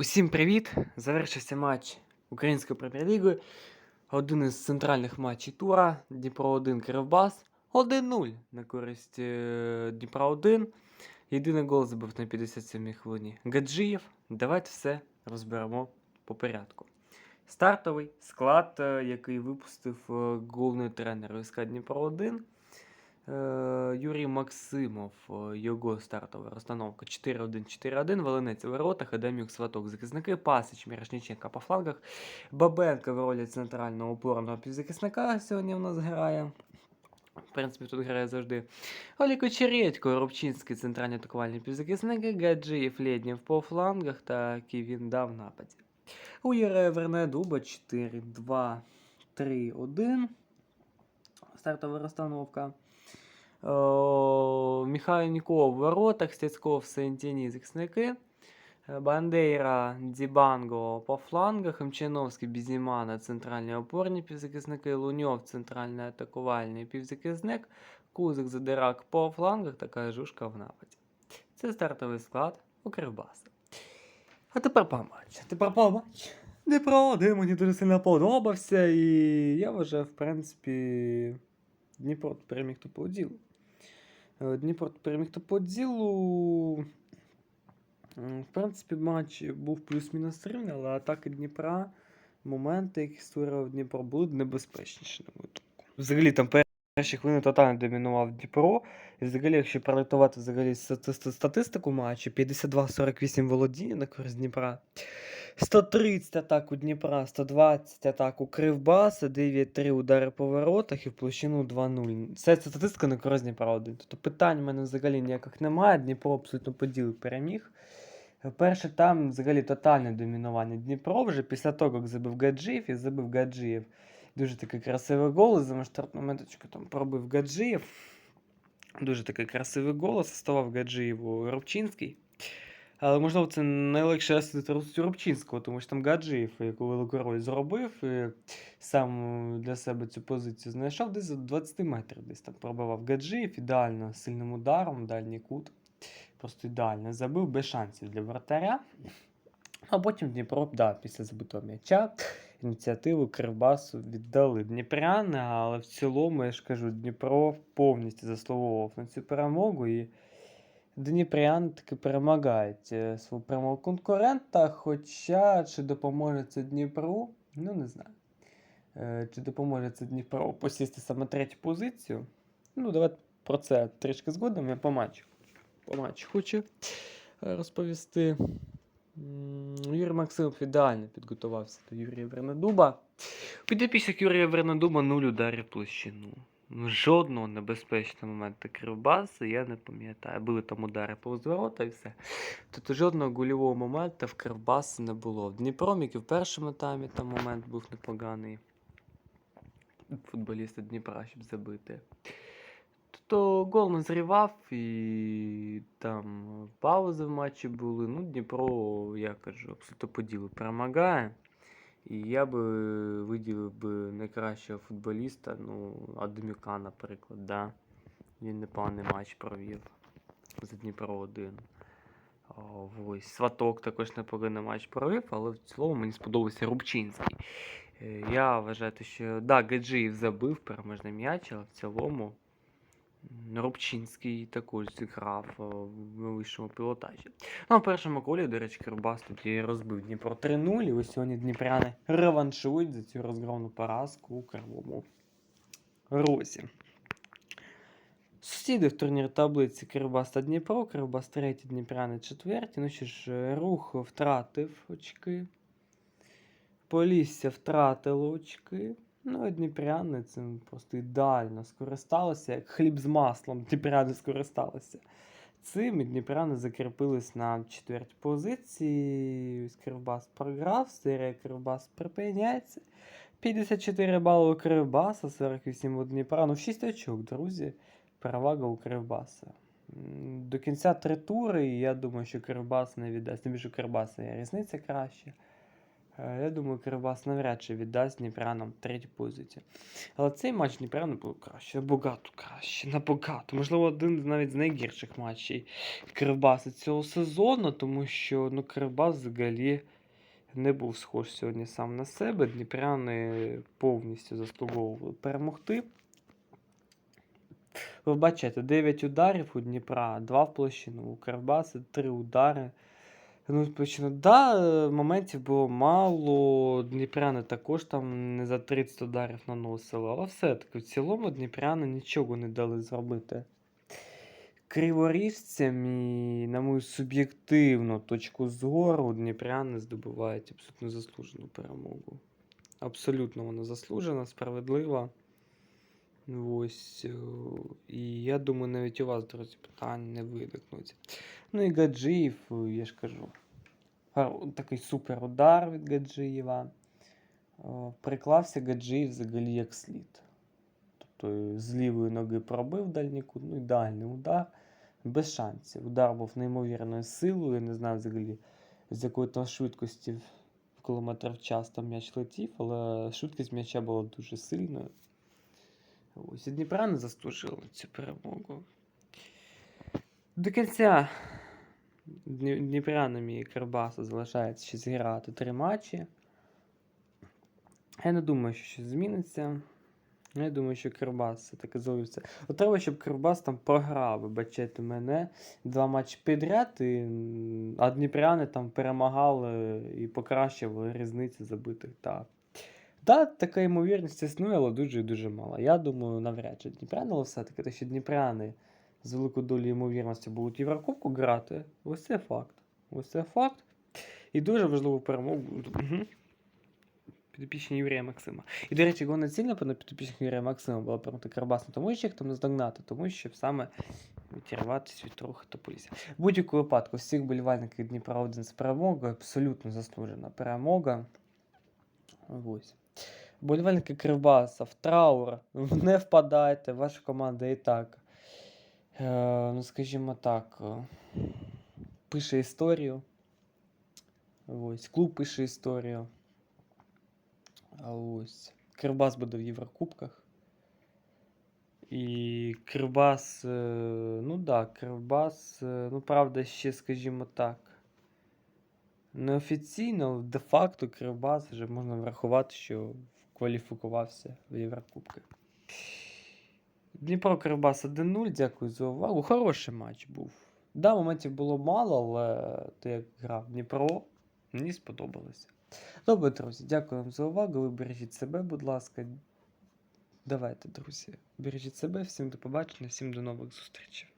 Усім привіт! Завершився матч Української прем'єр-ліги. Один із центральних матчів тура. Дніпро 1 Кривбас. 1-0 на користь е, Дніпра 1. Єдиний гол забив на 57-й хвилині. Гаджиєв. Давайте все розберемо по порядку. Стартовий склад, е, який випустив е, головний тренер СК Дніпро 1. Е, Юрій Максимов, е, його стартова розстановка 4-1-4-1, Волинець у воротах, Адамюк, Сваток, захисники, Пасич, Мірошниченка по флангах, Бабенко в ролі центрального опорного півзахисника сьогодні в нас грає. В принципі, тут грає завжди. Оліко Чередько, Рубчинський центральний атакувальний півзахисник, Гаджиєв, Лєднєв по флангах та Ківінда в нападі. У Єрея Вернедуба 4-2-3-1. Стартова розстановка. О, Михайло Ніков в воротах, Стецьков, Сентіні, захисники. Е, Бандейра, Дібанго по флангах, Мчиновський, Бізімана, центральні опорні півзахисники, Луньов, центральний атакувальний півзахисник, Кузик, Задирак по флангах, така жушка в нападі. Це стартовий склад у Кривбаса. А тепер по матчу. Тепер по матчу. Дніпро один мені дуже сильно подобався, і я вважаю, в принципі, Дніпро переміг то по ділу. Е, Дніпро переміг то по ділу. М, В принципі, матч був плюс-мінус рівний, але атаки Дніпра, моменти, які створював Дніпро, були небезпечніші, на. Взагалі, там перші хвилини тотально домінував Дніпро. І взагалі, якщо прорахувати взагалі стати- стати- статистику матчу, 52-48 володіння на користь Дніпра. 130 атак у Дніпра, 120 атак у Кривбаса, 9-3 удари по воротах і в площину 2-0. Це ця статистика на користь Дніпра 1. Тобто питань в мене взагалі ніяких немає. Дніпро абсолютно поділив переміг. Перше там взагалі тотальне домінування Дніпро вже після того, як забив Гаджиєв і забив Гаджиєв. Дуже такий красивий гол. За штрафну меточку там пробив Гаджиєв. Дуже такий красивий гол. Ставав Гаджиєву Рубчинський. Але можливо це найлегше асоціювати Рубчинського, тому що там Гаджиєв, яку велику роль зробив, і сам для себе цю позицію знайшов десь за 20 метрів. Десь там пробивав Гаджиєв ідеально сильним ударом, дальній кут. Просто ідеально забив без шансів для вратаря. А потім Дніпро, да, після забитого м'яча, ініціативу Кривбасу віддали Дніпряни, але в цілому, я ж кажу, Дніпро повністю заслуговував на цю перемогу. І Дніпряни таки перемагають е, свого прямого конкурента. Хоча чи допоможе це Дніпру, ну не знаю. Е, Чи допоможе це Дніпро посісти саме третю позицію? Ну, давайте про це трішки згодом. Я по матчу. По матчу хочу е, розповісти. Юрій Максимов ідеально підготувався до Юрія Вернедуба. Підопісок Юрія Вернедуба нуль ударів площину. Жодного небезпечного моменту Кривбаса я не пам'ятаю. Були там удари повз ворота і все. Тобто жодного гольового моменту в Кривбасі не було. В Дніпром, як і в першому таймі, там момент був непоганий. Футболісти Дніпра, щоб забити. Тобто гол назрівав і там паузи в матчі були. Ну, Дніпро, я кажу, абсолютно по ділу перемагає. І я би виділив би найкращого футболіста, ну, Адамюка, наприклад, да. Він непоганий матч провів за Дніпро 1. О, Ось. Сваток також непоганий матч провів, але в цілому мені сподобався Рубчинський. Е, Я вважаю, що да, Гаджиєв забив переможний м'яч, але в цілому Рубчинський також зіграв е, в вищому пілотажі. Ну, в першому колі, до речі, Кирбас тоді розбив Дніпро 3-0. І ось сьогодні дніпряни реваншують за цю розгромну поразку у Кривому Розі. Сусіди в турнір таблиці Кривбас та Дніпро. Кривбас третій, Дніпряни четверті. Ну що ж, рух втратив очки. Полісся втратило очки. Ну, і Дніпряни цим просто ідеально скористалися, як хліб з маслом Дніпряни скористалися. Цим і Дніпряни закріпились на четвертій позиції. Ось Кривбас програв, серія Кривбас припиняється. 54 бали у Кривбаса, 48 у Дніпра. Ну, 6 очок, друзі. Перевага у Кривбаса. До кінця три тури, і я думаю, що Кривбас не віддасть. Тим більше у Кривбаса різниця краще. Е, Я думаю, Кривбас навряд чи віддасть Дніпрянам третю позицію. Але цей матч Дніпряна був краще, набагато краще, набагато. Можливо, один навіть з найгірших матчів Кривбаса цього сезону, тому що ну, Кривбас взагалі не був схож сьогодні сам на себе. Дніпряни повністю заслуговували перемогти. Ви бачите, 9 ударів у Дніпра, 2 в площину, у Кривбаса 3 удари. Ну, площину. Да, е, моментів було мало. Дніпряни також там не за 30 ударів наносили, але все-таки в цілому Дніпряни нічого не дали зробити. Криворіжцям і, на мою суб'єктивну точку зору, Дніпряни здобувають абсолютно заслужену перемогу. Абсолютно вона заслужена, справедлива. Ось. е, І я думаю, навіть у вас, друзі, питань не виникнуть. Ну і Гаджиїв, е, я ж кажу. Такий супер удар від Гаджиєва. Е, Приклався Гаджиїв взагалі як слід. Тобто з лівої ноги пробив дальній кут, ну ідеальний удар. Без шансів. Удар був неймовірною силою. Я не знаю взагалі, з якої там швидкості в кілометр в час там м'яч летів, але швидкість м'яча була дуже сильною. Ось і Дніпра не заслужили цю перемогу. До кінця Дні- Дніпрянам і Кривбасу залишається ще зіграти три матчі. Я не думаю, що щось зміниться. Я думаю, що Кривбас все-таки залишиться. От треба, щоб Кривбас там програв, вибачайте мене, два матчі підряд, і, а Дніпряни там перемагали і покращували різниці забитих. Так. Да, така ймовірність існує, але дуже і дуже мало. Я думаю, навряд чи Дніпряни, але все-таки те, що Дніпряни з великою долею ймовірності будуть Єврокубку грати, ось це факт. Ось це факт. І дуже важливу перемогу. Угу. Підопічні Юрія Максима. І, до речі, головна ціль, напевно, підопічних Юрія Максима була проти Карабас не тому, що їх там наздогнати, тому що саме відірватися від трохи тополіся. В будь-якому випадку, всіх болівальників Дніпра 1 з перемогою, абсолютно заслужена перемога. Ось. Болівальники Кривбаса в траур. Не впадайте, ваша команда і так. Е, ну, скажімо так, е, пише історію. Ось, клуб пише історію. А ось. Кривбас буде в Єврокубках. І Кривбас, е, ну да, Кривбас, е, ну правда, ще, скажімо так. Неофіційно, де-факто Кривбас вже можна врахувати, що кваліфікувався в Єврокубки. Дніпро Кривбас 1-0, дякую за увагу. Хороший матч був. Да, моментів було мало, але те, як грав Дніпро, мені сподобалося. Добре, друзі, дякую вам за увагу. Ви бережіть себе, будь ласка. Давайте, друзі, бережіть себе, всім до побачення, всім до нових зустрічей.